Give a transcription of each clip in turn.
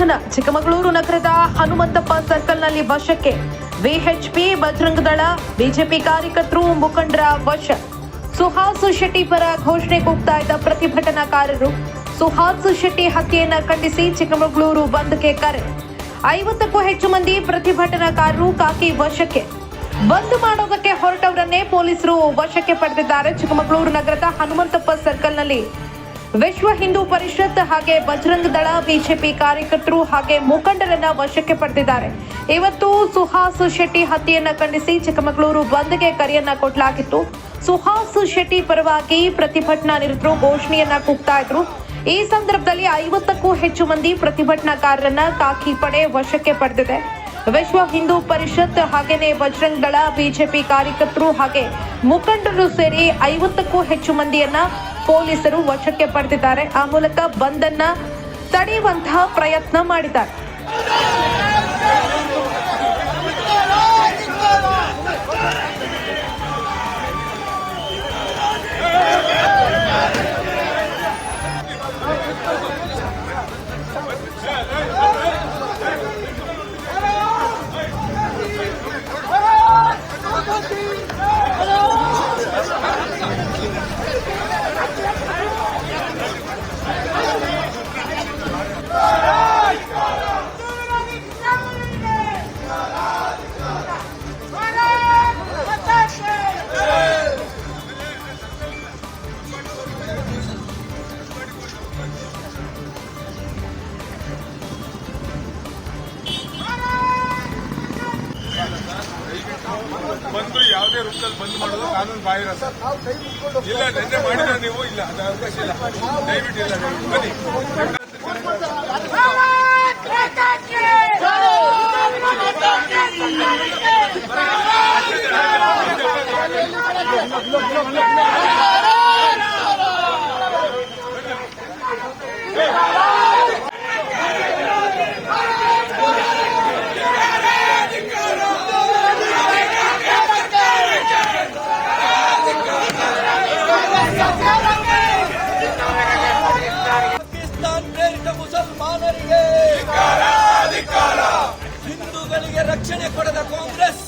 ಬಂಧನ ಚಿಕ್ಕಮಗಳೂರು ನಗರದ ಹನುಮಂತಪ್ಪ ಸರ್ಕಲ್ನಲ್ಲಿ ವಶಕ್ಕೆ. ವಿಎಚ್ಪಿ ಬಜರಂಗ ದಳ, ಬಿಜೆಪಿ ಕಾರ್ಯಕರ್ತರು ಮುಖಂಡರ ವಶ. ಸುಹಾಸ್ ಶೆಟ್ಟಿ ಪರ ಘೋಷಣೆ ಕೂಗ್ತಾ ಇದ್ದ ಪ್ರತಿಭಟನಾಕಾರರು. ಸುಹಾಸ್ ಶೆಟ್ಟಿ ಹತ್ಯೆಯನ್ನ ಖಂಡಿಸಿ ಚಿಕ್ಕಮಗಳೂರು ಬಂದ್ಗೆ ಕರೆ. ಐವತ್ತಕ್ಕೂ ಹೆಚ್ಚು ಮಂದಿ ಪ್ರತಿಭಟನಾಕಾರರು ಕಾಕಿ ವಶಕ್ಕೆ. ಬಂದ್ ಮಾಡೋದಕ್ಕೆ ಹೊರಟವರನ್ನೇ ಪೊಲೀಸರು ವಶಕ್ಕೆ ಪಡೆದಿದ್ದಾರೆ ಚಿಕ್ಕಮಗಳೂರು ನಗರದ ಹನುಮಂತಪ್ಪ ಸರ್ಕಲ್ನಲ್ಲಿ. ವಿಶ್ವ ಹಿಂದೂ ಪರಿಷತ್ ಹಾಗೆ ಬಜರಂಗ್ ದಳ, ಬಿಜೆಪಿ ಕಾರ್ಯಕರ್ತರು ಹಾಗೆ ಮುಖಂಡರನ್ನ ವಶಕ್ಕೆ ಪಡೆದಿದ್ದಾರೆ. ಇವತ್ತು ಸುಹಾಸ್ ಶೆಟ್ಟಿ ಹತ್ಯೆಯನ್ನ ಖಂಡಿಸಿ ಚಿಕ್ಕಮಗಳೂರು ಬಂದ್ಗೆ ಕರೆಯನ್ನ ಕೊಡಲಾಗಿತ್ತು. ಸುಹಾಸ್ ಶೆಟ್ಟಿ ಪರವಾಗಿ ಪ್ರತಿಭಟನಾ ನಿರತರು ಘೋಷಣೆಯನ್ನ ಕೂಗ್ತಾ ಇದ್ರು. ಈ ಸಂದರ್ಭದಲ್ಲಿ ಐವತ್ತಕ್ಕೂ ಹೆಚ್ಚು ಮಂದಿ ಪ್ರತಿಭಟನಾಕಾರರನ್ನ ಕಾಕಿ ಪಡೆ ವಶಕ್ಕೆ ಪಡೆದಿದೆ. ವಿಶ್ವ ಹಿಂದೂ ಪರಿಷತ್ ಹಾಗೇನೆ ಬಜರಂಗ್ ದಳ, ಬಿಜೆಪಿ ಕಾರ್ಯಕರ್ತರು ಹಾಗೆ ಮುಖಂಡರು ಸೇರಿ ಐವತ್ತಕ್ಕೂ ಹೆಚ್ಚು ಮಂದಿಯನ್ನ ಪೊಲೀಸರು ವಶಕ್ಕೆ ಪಡೆದಿದ್ದಾರೆ. ಆ ಮೂಲಕ ಬಂದನ್ನ ತಡೆಯುವಂತಹ ಪ್ರಯತ್ನ ಮಾಡಿದ್ದಾರೆ. ಬಂದು ಯಾವುದೇ ರೂಪದಲ್ಲಿ ಬಂದ್ ಮಾಡೋದು ಕಾನೂನು ಬಾಹಿರ ಸರ್ ಇಲ್ಲ ನಿನ್ನೆ ಮಾಡಿದ್ರೆ ನೀವು ಇಲ್ಲ ಅದು ಅವಕಾಶ ಇಲ್ಲ. ದಯವಿಟ್ಟು ಇಲ್ಲ ಬನ್ನಿ. ಹಿಂದೂಗಳಿಗೆ ರಕ್ಷಣೆ ಕೊಡದ ಕಾಂಗ್ರೆಸ್.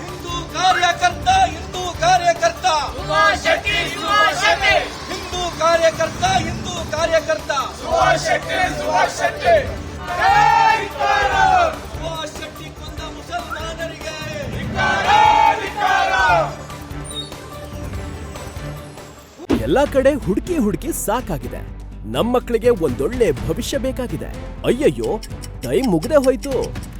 ಹಿಂದೂ ಕಾರ್ಯಕರ್ತ ಹಿಂದೂ ಕಾರ್ಯಕರ್ತ. ಹಿಂದೂ ಕಾರ್ಯಕರ್ತ ಹಿಂದೂ ಕಾರ್ಯಕರ್ತ. ಸುಭಾಷ್ ಶೆಟ್ಟಿ ಕೊಂದ ಮುಸಲ್ಮಾನರಿಗೆ. ಎಲ್ಲಾ ಕಡೆ ಹುಡುಕಿ ಹುಡುಕಿ ಸಾಕಾಗಿದೆ. ನಮ್ಮ ಮಕ್ಕಳಿಗೆ ಒಂದೊಳ್ಳೆ ಭವಿಷ್ಯ ಬೇಕಾಗಿದೆ. ಅಯ್ಯಯ್ಯೋ ಟೈಮ್ ಮುಗ್ದೇ ಹೋಯ್ತು.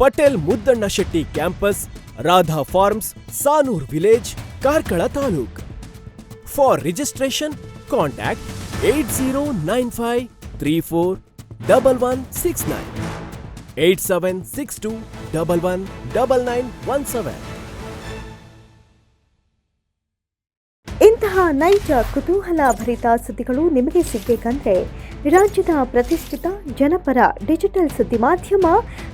Patel Muddanna Shetty campus, Radha farms, Sanoor village, Karkala taluk. For registration contact eight zero nine five three four double one six nine eight seven six two double one double nine one seven ಇಂತಹ ನೈಜ, ಕುತೂಹಲ ಭರಿತ ಸುದ್ದಿಗಳು ನಿಮಗೆ ಸಿಗಬೇಕಂದ್ರೆ ರಾಜ್ಯದ ಪ್ರತಿಷ್ಠಿತ ಜನಪರ digital ಸುದ್ದಿ ಮಾಧ್ಯಮ